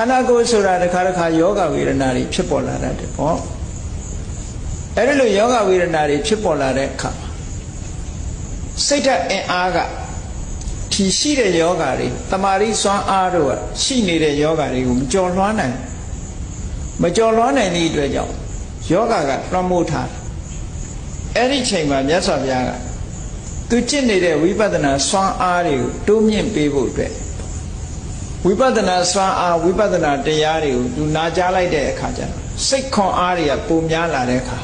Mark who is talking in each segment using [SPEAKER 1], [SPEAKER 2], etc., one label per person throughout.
[SPEAKER 1] န္ဓာကိုယ်ဆိုတာတစ်ခါတစ်ခါယောဂဝေဒနာတွေဖြစ်ပေါ်လာတတ်တယ်ပေါ့အဲ့ဒီလိုယောဂဝေဒနာတွေဖြစ်ပေါ်လာတဲ့အခါမှာစိတ်ဓာတ်အင်အားကထီရှိတဲ့ယောဂါတွေတမာရီစွမ်းအားတို့ကရှိနေတဲ့ယောဂါတွေကိုမကြော်လွှမ်းနိုင်မကြော်လွှမ်းနိုင်သည့်အတွက်ကြောင့်ယောဂါကလွှမ်းမိုးထားတယ်အဲ့ဒီချိန်မှာမြတ်စွာဘုရားကသူကျင့်နေတဲ့ဝိပဿနာစွမ်းအားတွေကိုတိုးမြင့်ပေးဖို့အတွက် ဝိပဿနာစွမ်းအားဝိပဿနာတရားတွေကိုသူနာကြားလိုက်တဲ့အခါကျတော့စိတ်ခွန်အားတွေကပုံများလာတဲ့အခါ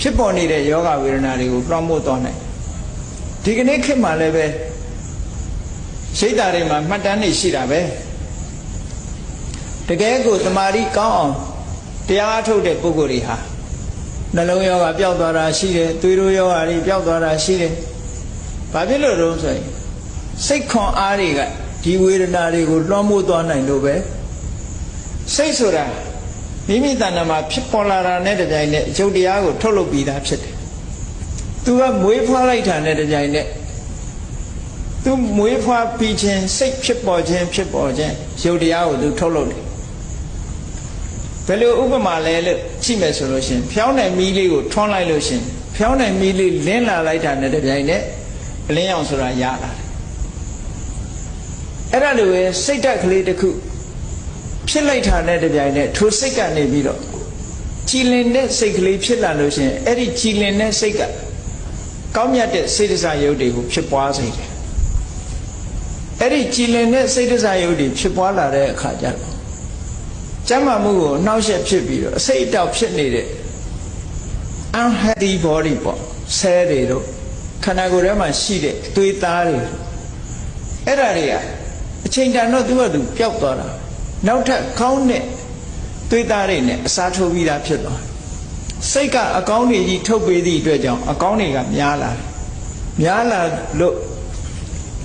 [SPEAKER 1] ဖြစ်ပေါ်နေတဲ့ယောဂဝေဒနာတွေကိုလွှမ်းမိုးသွားနိုင်ဒီကနေ့ခေတ်မှာလည်းပဲရှိတာတွေမှာမှတ်တမ်းနေရှိတာပဲတကယ်ကိုတမာရီကောင်းအောင်တရားအထုတ်တဲ့ပုဂ္ဂိုလ်တွေဟာနှလုံးယောဂပျောက်သွားတာရှိတယ်သွေးတိုးယောဂတွေပျောက်သွားတာရှိတယ်ဘာဖြစ်လို့တော့ဆိုရင်စိတ်ခွန်အားတွေက ဒီဝေဒနာတွေကိုလွှမ်းမိုးသွားနိုင်လို့ပဲစိတ်ဆိုတာမိမိတဏ္ဍာမှာဖြစ်ပေါ်လာတာနဲ့တကြိုင်နဲ့အကျုပ်တရားကိုထုတ်လုပ်ပြီးသားဖြစ်တယ်သူကမွေးဖွားလိုက်တာနဲ့တကြိုင်နဲ့သူမွေးဖွားပြီးခြင်းစိတ်ဖြစ်ပေါ်ခြင်းဖြစ်ပေါ်ခြင်းရုပ်တရားကိုသူထုတ်လုပ်တယ်ဘယ်လိုဥပမာလဲလို့ကြည့်မယ်ဆိုလို့ရှိရင်ဖြောင်းတဲ့မီးလေးကိုထွန်းလိုက်လို့ရှိရင်ဖြောင်းတဲ့မီးလေးလင်းလာလိုက်တာနဲ့တပြိုင်နက်အလင်းရောင်ဆိုတာရလာတယ် အဲ့ဒါလိုပဲစိတ်ဓာတ်ကလေးတစ်ခုဖြစ်လိုက်တာနဲ့တပြိုင်နက်ထိုစိတ်ကနေပြီးတော့ကြည်လင်တဲ့စိတ်ကလေးဖြစ်လာလို့ရှိရင်အဲ့ဒီကြည်လင်တဲ့စိတ်ကကောင်းမြတ်တဲ့စေတစာယုတ်တွေကိုဖြစ်ပွားစေတယ်အဲ့ဒီကြည်လင်တဲ့စိတ်တစားယုတ်တွေဖြစ်ပွားလာတဲ့အခါကျတော့ကျမ်းမာမှုကိုနှောက်ယှက်ဖြစ်ပြီးတော့အစိတ်အတောက်ဖြစ်နေတဲ့ unhealthy body ပေါ့ဆဲတွေတို့ခန္ဓာကိုယ်ထဲမှာရှိတဲ့သွေးသားတွေအဲ့ဒါတွေက အချိန်တန်တော့သူ့ဟာသူပျောက်သွားတာနောက်ထပ်ကောင်းတဲ့သွေးသားတွေနဲ့အစားထိုးပြီးသားဖြစ်သွားစိတ်ကအကောင်းတွေကြီးထုတ်ပေးသည့်အတွက်ကြောင့်အကောင်းတွေကများလာတယ်များလာလို့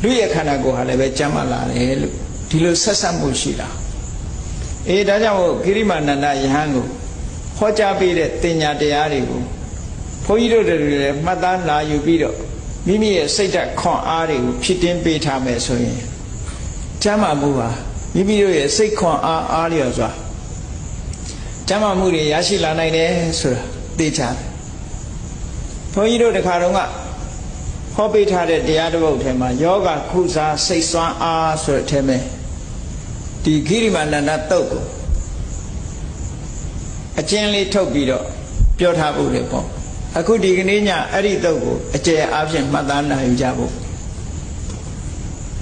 [SPEAKER 1] လူရဲ့ခန္ဓာကိုယ်ဟာလည်းပဲကျမ်းမာလာတယ်လို့ဒီလိုဆက်ဆက်မှုရှိတာအေးဒါကြောင့်ကိရိမာနန္ဒယဟန်ကိုဟောကြားပေးတဲ့တင်ညာတရားတွေကိုဘုန်းကြီးတို့တွေလည်းမှတ်သားနာယူပြီးတော့မိမိရဲ့စိတ်ဓာတ်ခွန်အားတွေကိုဖြစ်တင်းပေးထားမယ်ဆိုရင် ကျမ်းမာမှုဟာမိမိတို့ရဲ့စိတ်ခွန်အားအားလျော်စွာကျမ်းမာမှုတွေရရှိလာနိုင်တယ်ဆိုတာသိချတယ်ဘုန်းကြီးတို့တခါတော့ကဟောပေးထားတဲ့တရားတစ်ပုဒ်ထဲမှာယောဂခုစားစိတ်စွမ်းအားဆိုတဲ့အထဲမှာဒီခိရိမာနန္ဒတုတ်ကိုအကျဉ်းလေးထုတ်ပြီးတော့ပြောထားဖို့လေပေါ့အခုဒီကနေ့ညအဲ့ဒီတုတ်ကိုအကျယ်အားဖြင့်မှတ်သားနိုင်ကြဖို့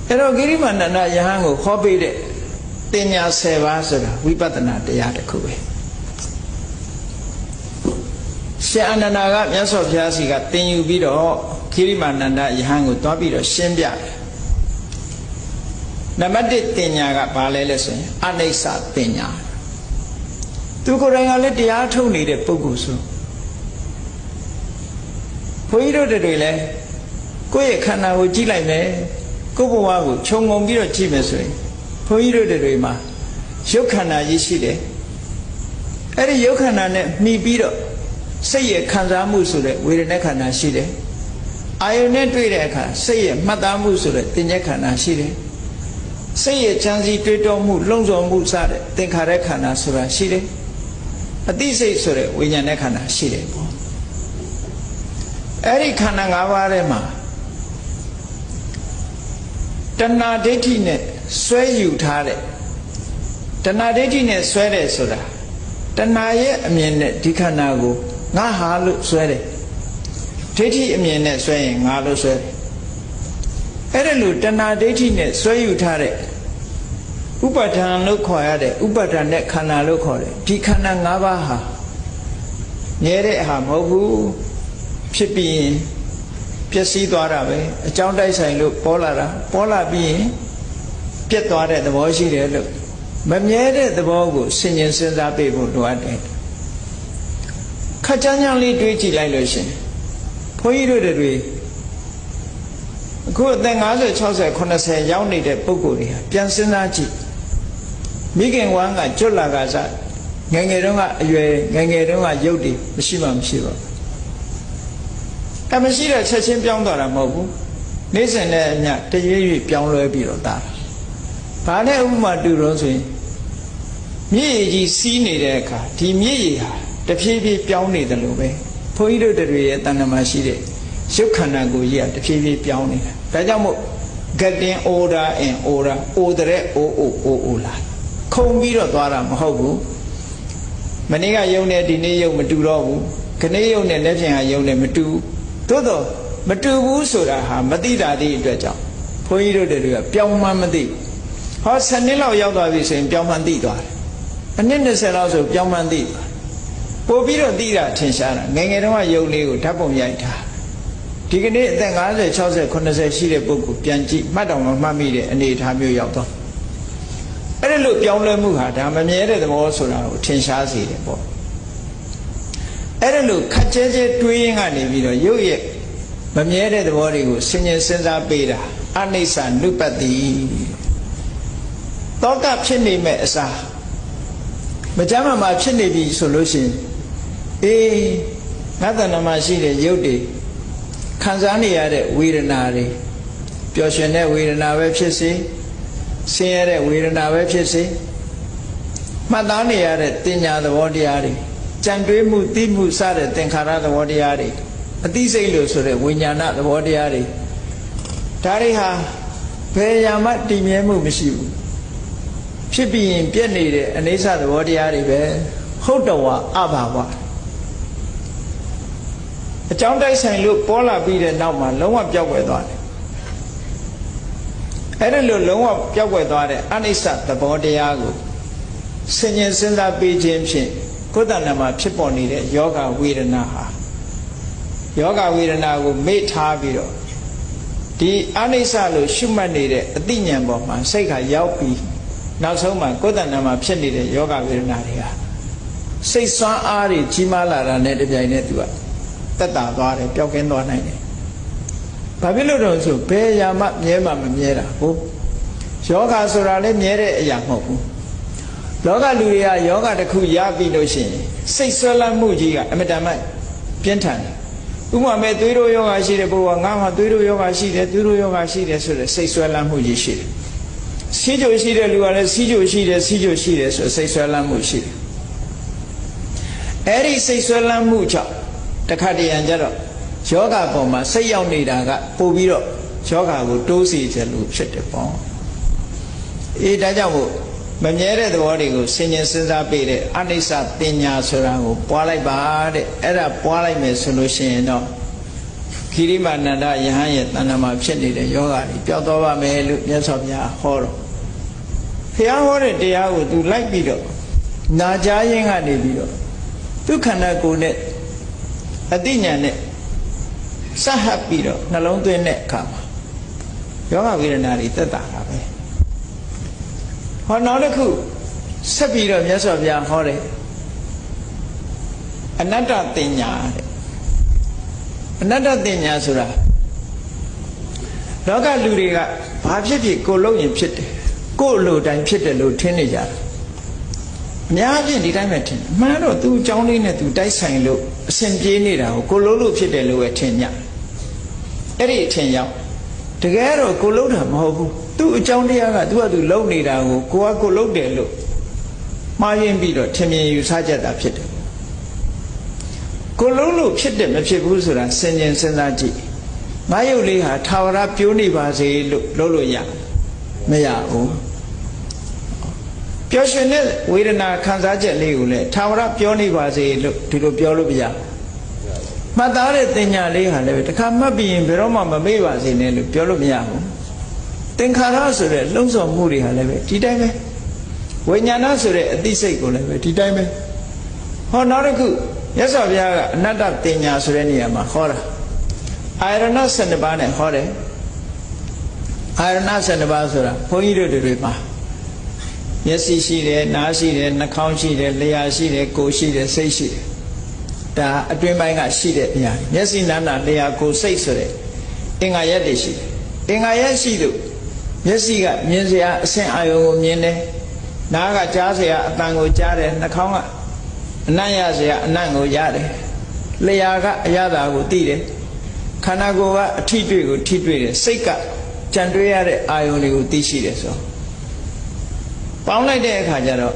[SPEAKER 1] အဲ့တော့ခိရိမာနန္ဒယဟန်ကိုဟောပေးတဲ့တင်ညာ10ပါးဆိုတာဝိပဿနာတရားတစ်ခုပဲရှင်အနန္ဒာကမြတ်စွာဘုရားစီကသင်ယူပြီးတော့ခိရိမာနန္ဒယဟန်ကိုတွားပြီးတော့ရှင်းပြတယ်နံပါတ်1တင်ညာကဘာလဲလဲဆိုရင်အနိစ္စတင်ညာသူကိုယ်တိုင်ကလည်းတရားထုတ်နေတဲ့ပုဂ္ဂိုလ်ဆိုဘုန်းကြီးတို့တွေလည်းကိုယ့်ရဲ့ခန္ဓာကိုကြည့်လိုက်မယ် ကိုယ့်ဘဝကိုခြုံငုံပြီးတော့ကြည့်မယ်ဆိုရင်ဘုန်းကြီးတို့တွေမှာရုပ်ခန္ဓာကြီးရှိတယ်အဲ့ဒီရုပ်ခန္ဓာနဲ့မှီပြီးတော့စိတ်ရဲ့ခံစားမှုဆိုတဲ့ဝေဒနာခန္ဓာရှိတယ်အာယုန်နဲ့တွေ့တဲ့အခါစိတ်ရဲ့မှတ်သားမှုဆိုတဲ့တင်ញက်ခန္ဓာရှိတယ်စိတ်ရဲ့ချမ်းစီတွေးတောမှုလုံဆောင်မှုစတဲ့သင်္ခါရခန္ဓာဆိုတာရှိတယ်အသိစိတ်ဆိုတဲ့ဝိညာဉ်နဲ့ခန္ဓာရှိတယ်ပေါ့အဲ့ဒီခန္ဓာ၅ပါးထဲမှာ တဏှာဒိဋ္ဌိနဲ့ဆွဲယူထားတဲ့တဏှာဒိဋ္ဌိနဲ့ဆွဲတယ်ဆိုတာတဏှာရဲ့အမြင်နဲ့ဒီခန္ဓာကိုငါဟာလို့ဆွဲတယ်ဒိဋ္ဌိအမြင်နဲ့ဆွဲရင်ငါလို့ဆွဲတယ်အဲ့ဒါလို့တဏှာဒိဋ္ဌိနဲ့ဆွဲယူထားတဲ့ဥပါဒံလို့ခေါ်ရတဲ့ဥပါဒံနဲ့ခန္ဓာလို့ခေါ်တယ်ဒီခန္ဓာ၅ပါးဟာငဲတဲ့ဟာမဟုတ်ဘူးဖြစ်ပြီးရင် ပျက်စီးသွားတာပဲအကြောင်းတိုက်ဆိုင်လို့ပေါ်လာတာပေါ်လာပြီးရင်ပြက်သွားတဲ့သဘောရှိတယ်လို့မမြဲတဲ့သဘောကိုဆင်ញင်စဉ်းစားပေးဖို့လိုအပ်တယ်ခက်ကြမ်းကြမ်းလေးတွေးကြည့်လိုက်လို့ရှင်ဘုန်းကြီးတို့တွေအခုအသက်50 60 80ရောက်နေတဲ့ပုံကိုယ်တွေဟာပြန်စဉ်းစားကြည့်မိခင်ဝမ်းကကျွတ်လာကစားငယ်ငယ်တုန်းကအရွယ်ငယ်ငယ်တုန်းကရုပ်တွေမရှိမှမရှိပါဘူး အဲမရှိတဲ့ချက်ချင်းပြောင်းသွားတာမဟုတ်ဘူးနေ့စဉ်နဲ့အမျှတရွေ့ရွေ့ပြောင်းလဲပြီးတော့တာဘာနဲ့ဥပမာတူတော့ဆိုရင်မြည်ရည်ကြီးစီးနေတဲ့အခါဒီမြည်ရည်ဟာတဖြည်းဖြည်းပြောင်းနေတယ်လို့ပဲဘုန်းကြီးတို့တွေရဲ့တဏ္ဍမှာရှိတဲ့ရုပ်ခန္ဓာကိုယ်ကြီးကတဖြည်းဖြည်းပြောင်းနေတာဒါကြောင့်မို့ getting older and older အိုတဲ့အိုအိုအိုအိုလာခုံပြီးတော့သွားတာမဟုတ်ဘူးမနေ့ကယုံနဲ့ဒီနေ့ယုံမတူတော့ဘူးခနေ့ယုံနဲ့လက်ဖြင့်ဟာယုံနဲ့မတူ သို့တော့မတူဘူးဆိုတာဟာမသိတာဒီအတွက်ကြောင့်ဘုန်းကြီးတို့တွေကပြောင်းမှန်းမသိဟော7နှစ်လောက်ရောက်သွားပြီဆိုရင်ပြောင်းမှန်းသိသွားတယ်အနည်း20လောက်ဆိုပြောင်းမှန်းသိသွားပို့ပြီးတော့သိတာထင်ရှားတာငယ်ငယ်တုန်းကယုံလေးကိုဓာတ်ပုံရိုက်ထားဒီကနေ့အသက်50 60 80ရှိတဲ့ပုဂ္ဂိုလ်ပြန်ကြည့်မှတ်တော်မမှတ်မိတဲ့အနေအထားမျိုးရောက်တော့အဲ့ဒါလို့ပြောင်းလဲမှုဟာဒါမမြဲတဲ့သဘောဆိုတာကိုထင်ရှားစေတယ်ပေါ့ အဲ့ဒါလို့ခက်ကျဲကျဲတွေးရင်းကနေပြီးတော့ရုပ်ရဲ့မမြဲတဲ့သဘောတွေကိုဆင်ញင်စဉ်းစားပေးတာအနိစ္စနုပတ္တိတောကဖြစ်နေမဲ့အစားမကြမ်းမှမှာဖြစ်နေပြီဆိုလို့ရှိရင်အေးငါတဏ္ဍမှာရှိတဲ့ရုပ်တွေခံစားနေရတဲ့ဝေဒနာတွေပျော်ရွှင်တဲ့ဝေဒနာပဲဖြစ်စေဆင်းရဲတဲ့ဝေဒနာပဲဖြစ်စေမှတ်သားနေရတဲ့တင်ညာသဘောတရားတွေ ကြံတွေးမှုသိမှုစတဲ့သင်္ခါရသဘောတရားတွေအသိစိတ်လို့ဆိုတဲ့ဝိညာဏသဘောတရားတွေဒါတွေဟာဘယ်ရာမှတည်မြဲမှုမရှိဘူးဖြစ်ပြီးရင်ပြည့်နေတဲ့အနေဆသဘောတရားတွေပဲဟုတ်တော်ဝအဘာဝအကြောင်းတိုက်ဆိုင်လို့ပေါ်လာပြီးတဲ့နောက်မှာလုံးဝပျောက်ကွယ်သွားတယ်အဲ့ဒါလို့လုံးဝပျောက်ကွယ်သွားတဲ့အနိစ္စသဘောတရားကိုဆင်ញင်စဉ်းစားပြီးခြင်းဖြင့် ကိုယ်တဏ္ဍမှာဖြစ်ပေါ်နေတဲ့ယောဂဝေဒနာဟာယောဂဝေဒနာကိုမေ့ထားပြီးတော့ဒီအနိစ္စလို့ရှုမှတ်နေတဲ့အသိဉာဏ်ပေါ်မှာစိတ်ကရောက်ပြီးနောက်ဆုံးမှာကိုယ်တဏ္ဍမှာဖြစ်နေတဲ့ယောဂဝေဒနာတွေကစိတ်ဆွမ်းအားတွေကြီးမားလာတာနဲ့တပြိုင်နက်သူကတက်တာသွားတယ်ပျောက်ကင်းသွားနိုင်တယ်။ဘာဖြစ်လို့တော့ဆိုဘယ်ရာမှမြဲမှမမြဲတာဟုတ်ယောဂဆိုတာလည်းမြဲတဲ့အရာမဟုတ်ဘူး။ လောကလူတွေကယောဂတစ်ခုရပြီလို့ရှိရင်စိတ်ဆွဲလန်းမှုကြီးကအမတန်မှပြင်းထန်တယ်။ဥပမာမဲ့သွေးတို့ယောဂရှိတဲ့ပုဂ္ဂိုလ်ကငါမှသွေးတို့ယောဂရှိတယ်သွေးတို့ယောဂရှိတယ်ဆိုတဲ့စိတ်ဆွဲလန်းမှုကြီးရှိတယ်။စီးကြိုရှိတဲ့လူကလည်းစီးကြိုရှိတယ်စီးကြိုရှိတယ်ဆိုစိတ်ဆွဲလန်းမှုရှိတယ်။အဲ့ဒီစိတ်ဆွဲလန်းမှုကြောင့်တခါတရံကြတော့ယောဂပေါ်မှာစိတ်ရောက်နေတာကပို့ပြီးတော့ယောဂကိုတိုးစီတယ်လို့ဖြစ်တယ်ပေါ့အေးဒါကြောင့်မို့ မမြဲတဲ့သဘောတွေကိုဆင်ញင်စဉ်းစားပေးတဲ့အနိစ္စတင်ညာဆိုတာကိုပွားလိုက်ပါတဲ့အဲ့ဒါပွားလိုက်မယ်ဆိုလို့ရှိရင်တော့ခိရိမာနန္ဒယဟန်ရဲ့တဏ္ဍမှာဖြစ်နေတဲ့ယောဂတွေပျောက်သွားပါမယ်လို့မြတ်စွာဘုရားဟောတော့ဘုရားဟောတဲ့တရားကို तू လိုက်ပြီးတော့နာကြားရင်းကနေပြီးတော့သူခန္ဓာကိုယ်နဲ့အတိညာနဲ့စဟပ်ပြီးတော့နှလုံးသွင်းတဲ့အခါမှာယောဂဝေဒနာတွေတက်တာတာပဲ ဟောနောက်တစ်ခုဆက်ပြီးတော့မြတ်စွာဘုရားဟောတယ်အနတ္တတင်ညာတဲ့အနတ္တတင်ညာဆိုတာလောကလူတွေကဘာဖြစ်ဖြစ်ကိုလုံးရင်ဖြစ်တယ်ကိုလိုတိုင်းဖြစ်တယ်လို့ထင်နေကြတယ်အများဖြင့်ဒီတိုင်းပဲထင်တယ်အမှန်တော့သူ့အကြောင်းလေးနဲ့သူတိုက်ဆိုင်လို့အစဉ်ပြေးနေတာကိုကိုလုံးလို့ဖြစ်တယ်လို့ပဲထင်ကြအဲ့ဒီအထင်ရောက် တကယ်တော့ကိုလုံးတာမဟုတ်ဘူးသူ့အကြောင်းတရားကသူကသူလုံနေတာကိုကိုကကိုလုံးတယ်လို့မှားယွင်းပြီးတော့ထင်မြင်ယူဆကြတာဖြစ်တယ်ကိုလုံးလို့ဖြစ်တယ်မဖြစ်ဘူးဆိုတာစင်ញင်စဉ်းစားကြည့်ငါယုတ်လေးဟာထာဝရပြိုးနေပါစေလို့လုပ်လို့ရမရဘူးပျော်ရွှင်တဲ့ဝေဒနာခံစားချက်လေးကိုလည်းထာဝရပြောနေပါစေလို့ဒီလိုပြောလို့မရ မှတ်သားတဲ့တင်ညာလေးဟာလည်းတခါမှတ်ပြီးရင်ဘယ်တော့မှမမေ့ပါစေနဲ့လို့ပြောလို့မရဘူးသင်္ခါရဆိုတဲ့လှုံ့ဆော်မှုတွေဟာလည်းပဲဒီတိုင်းပဲဝိညာဏဆိုတဲ့အသိစိတ်ကိုလည်းပဲဒီတိုင်းပဲဟောနောက်တစ်ခုရသော်ဘုရားကအနတ္တတင်ညာဆိုတဲ့နေရာမှာဟောတာအာရဏ12ပါးနဲ့ဟောတယ်အာရဏ12ပါးဆိုတာဘုန်းကြီးတို့တွေမှာမျက်စိရှိတယ်နားရှိတယ်နှာခေါင်းရှိတယ်လျှာရှိတယ်ကိုယ်ရှိတယ်စိတ်ရှိတယ် ဒါအတွင်းပိုင်းကရှိတဲ့အရာမျက်စိနားနာလျှာကိုယ်စိတ်ဆိုတဲ့အင်္ဂါရက်တွေရှိတယ်အင်္ဂါရက်ရှိလို့မျက်စိကမြင်စရာအဆင့်အာရုံကိုမြင်တယ်နားကကြားစရာအတန်ကိုကြားတယ်နှာခေါင်းကအနံ့ရစရာအနံ့ကိုရတယ်လျှာကအရသာကိုသိတယ်ခန္ဓာကိုယ်ကအထိတွေ့ကိုထိတွေ့တယ်စိတ်ကကြံတွေးရတဲ့အာယုံတွေကိုသိရှိတယ်ဆိုပေါင်းလိုက်တဲ့အခါကျတော့